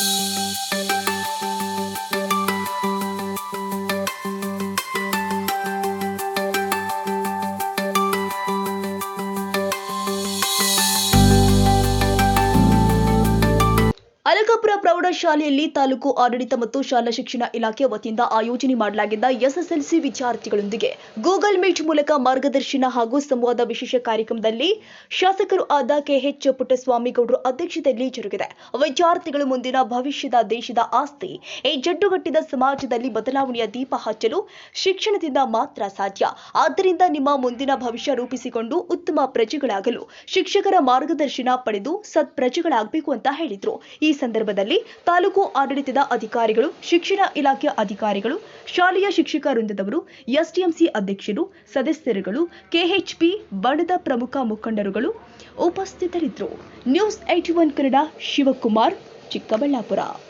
Música ಅಲಗಪುರ ಪ್ರೌಢಶಾಲೆಯಲ್ಲಿ ತಾಲೂಕು ಆಡಳಿತ ಮತ್ತು ಶಾಲಾ ಶಿಕ್ಷಣ ಇಲಾಖೆ ವತಿಯಿಂದ ಆಯೋಜನೆ ಮಾಡಲಾಗಿದ್ದ ಎಸ್ಎಸ್ಎಲ್ಸಿ ವಿದ್ಯಾರ್ಥಿಗಳೊಂದಿಗೆ ಗೂಗಲ್ ಮೀಟ್ ಮೂಲಕ ಮಾರ್ಗದರ್ಶನ ಹಾಗೂ ಸಂವಾದ ವಿಶೇಷ ಕಾರ್ಯಕ್ರಮದಲ್ಲಿ ಶಾಸಕರು ಆದ ಕೆಎಚ್ ಪುಟ್ಟಸ್ವಾಮಿಗೌಡರು ಅಧ್ಯಕ್ಷತೆಯಲ್ಲಿ ಜರುಗಿದೆ. ವಿದ್ಯಾರ್ಥಿಗಳು ಮುಂದಿನ ಭವಿಷ್ಯದ ದೇಶದ ಆಸ್ತಿ, ಈ ಜಡ್ಡುಗಟ್ಟಿದ ಸಮಾಜದಲ್ಲಿ ಬದಲಾವಣೆಯ ದೀಪ ಹಚ್ಚಲು ಶಿಕ್ಷಣದಿಂದ ಮಾತ್ರ ಸಾಧ್ಯ. ಆದ್ದರಿಂದ ನಿಮ್ಮ ಮುಂದಿನ ಭವಿಷ್ಯ ರೂಪಿಸಿಕೊಂಡು ಉತ್ತಮ ಪ್ರಜೆಗಳಾಗಲು ಶಿಕ್ಷಕರ ಮಾರ್ಗದರ್ಶನ ಪಡೆದು ಸತ್ಪ್ರಜೆಗಳಾಗಬೇಕು ಅಂತ ಹೇಳಿದರು. ಸಂದರ್ಭದಲ್ಲಿ ತಾಲೂಕು ಆಡಳಿತದ ಅಧಿಕಾರಿಗಳು, ಶಿಕ್ಷಣ ಇಲಾಖೆ ಅಧಿಕಾರಿಗಳು, ಶಾಲೆಯ ಶಿಕ್ಷಕ ವೃಂದದವರು, ಎಸ್ಡಿಎಂಸಿ ಅಧ್ಯಕ್ಷರು, ಸದಸ್ಯರುಗಳು, ಕೆಎಚ್ಪಿ ಬಣದ ಪ್ರಮುಖ ಮುಖಂಡರುಗಳು ಉಪಸ್ಥಿತರಿದ್ದರು. News at one Kannada Shivakumar, Chikkaballapur.